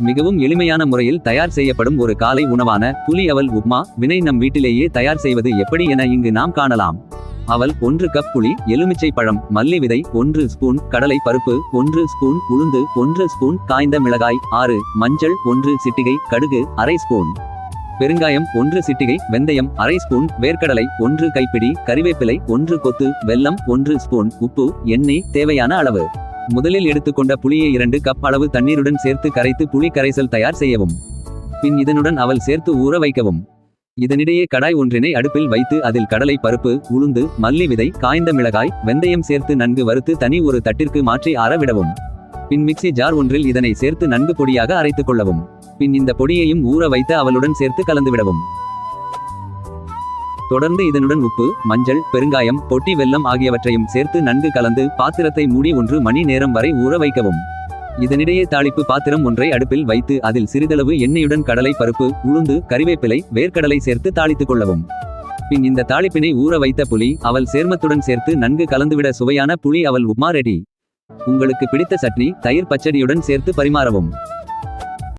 மிகவும் எளிமையான முறையில் தயார் செய்யப்படும் ஒரு காலை உணவான புலி அவல் உப்மா வினை நம் வீட்டிலேயே தயார் செய்வது எப்படி என இங்கு நாம் காணலாம். அவல் ஒன்று கப் புளி எலுமிச்சை பழம் மல்லி விதை ஒன்று ஸ்பூன் கடலை பருப்பு ஒன்று ஸ்பூன் உளுந்து ஒன்று ஸ்பூன் காய்ந்த மிளகாய் ஆறு மஞ்சள் ஒன்று சிட்டிகை கடுகு அரை ஸ்பூன். பெருங்காயம் ஒன்று சிட்டிகை வெந்தயம் அரை ஸ்பூன் வேர்க்கடலை ஒன்று கைப்பிடி கறிவேப்பிலை ஒன்று கொத்து வெல்லம் ஒன்று ஸ்பூன் உப்பு எண்ணெய் தேவையான அளவு. முதலில் எடுத்துக்கொண்ட புளியை இரண்டு கப் அளவு தண்ணீருடன் சேர்த்து கரைத்து புளி கரைசல் தயார் செய்யவும். பின் இதனுடன் அவள் சேர்த்து ஊற வைக்கவும். இதனிடையே கடாய் ஒன்றினை அடுப்பில் வைத்து அதில் கடலை பருப்பு உளுந்து மல்லி விதை காய்ந்த மிளகாய் வெந்தயம் சேர்த்து நன்கு வறுத்து தனி ஒரு தட்டிற்கு மாற்றி ஆறவிடவும் பின் மிக்ஸி ஜார் ஒன்றில் இதனை சேர்த்து நன்கு பொடியாக அரைத்துக் கொள்ளவும். பின் இந்த பொடியையும் ஊற வைத்து அவளுடன் சேர்த்து கலந்துவிடவும் தொடர்ந்து இதனுடன் உப்பு மஞ்சள் பெருங்காயம் பொட்டி வெல்லம் ஆகியவற்றையும் சேர்த்து நன்கு கலந்து பாத்திரத்தை மூடி ஒன்று மணி நேரம் வரை ஊற வைக்கவும். இதனிடையே தாளிப்பு பாத்திரம் ஒன்றை அடுப்பில் வைத்து அதில் சிறிதளவு எண்ணெயுடன் கடலை பருப்பு உளுந்து கறிவேப்பிலை வேர்க்கடலை சேர்த்து தாளித்துக் கொள்ளவும். பின் இந்த தாளிப்பினை ஊற வைத்த புளி அவல் சேர்மத்துடன் சேர்த்து நன்கு கலந்துவிட சுவையான புளி அவல் உப்மா ரெடி. உங்களுக்கு பிடித்த சட்னி தயிர் பச்சடியுடன் சேர்த்து பரிமாறவும்.